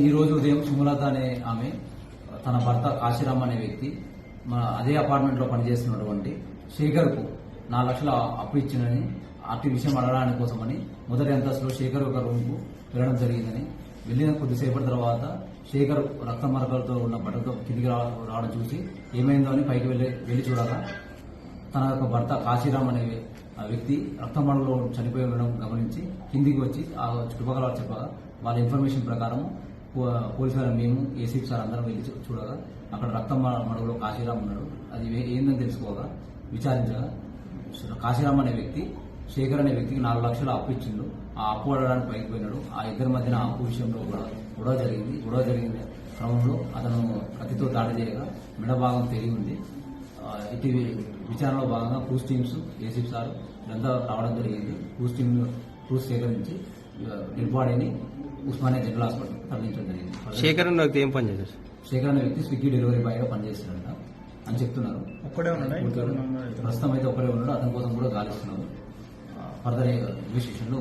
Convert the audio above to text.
ఈ రోజు ఉదయం సుమలత అనే ఆమె తన భర్త కాశీరామ్ అనే వ్యక్తి మన అదే అపార్ట్మెంట్లో పనిచేస్తున్నటువంటి శేఖర్కు నాలుగు లక్షల అప్పు ఇచ్చినని అటు విషయం అడగడానికి కోసమని మొదటి అంతస్తులో శేఖర్ ఒక రూమ్కు వెళ్ళడం జరిగిందని వెళ్ళిన కొద్దిసేపటి తర్వాత శేఖర్ రక్త మరకలతో ఉన్న బట్టతో కిందికి రా- రావడం చూసి ఏమైందో అని పైకి వెళ్ళి వెళ్ళి చూడగా తన యొక్క భర్త కాశీరామ్ అనే ఆ వ్యక్తి రక్తమణలో చనిపోయి ఉండడం గమనించి కిందికి వచ్చి ఆ చుట్టుపక్కల చెప్పగా వాళ్ళ ఇన్ఫర్మేషన్ ప్రకారం పో- పోలీసు వారు మేము ఏసీపీ సార్ అందరం వెళ్ళి చూడగా అక్కడ రక్తం మడుగులో కాశీరామ్ ఉన్నాడు. అది ఏందని తెలుసుకోగా విచారించగా కాశీరామ్ అనే వ్యక్తి శేఖర్ అనే వ్యక్తికి నాలుగు లక్షలు అప్పు ఇచ్చిండు. ఆ అప్పు అడగడానికి పైకి పోయినాడు ఆ ఇద్దరి మధ్యన అప్పు విషయంలో కూడా గొడవ జరిగింది. గొడవ జరిగిన క్రమంలో అతను కత్తితో దాడి చేయగా మెడ భాగం తెగి ఉంది. ఇటు విచారణలో భాగంగా క్రూస్ టీమ్స్ ఏసీపీ సార్ ఇదంతా రావడం జరిగింది. క్రూస్ టీమ్ క్రూస్ సేకరించి డెడ్ బాడీని ఉస్మానియా జనరల్ హాస్పిటల్ తరలించడం జరిగింది. శేఖర్ అన్న వ్యక్తి ఏం పని చేశారు? శేఖర్ అనే వ్యక్తి స్విగ్గీ డెలివరీ బాయ్గా పనిచేస్తున్నాడంట అని చెప్తున్నారు. ఒక్కడే ఉన్నాడా? ప్రస్తుతం అయితే ఒకరే ఉన్నాడు అతని కోసం కూడా గాలిస్తున్నారు ఫర్దర్ ఇన్వెస్టిగేషన్లో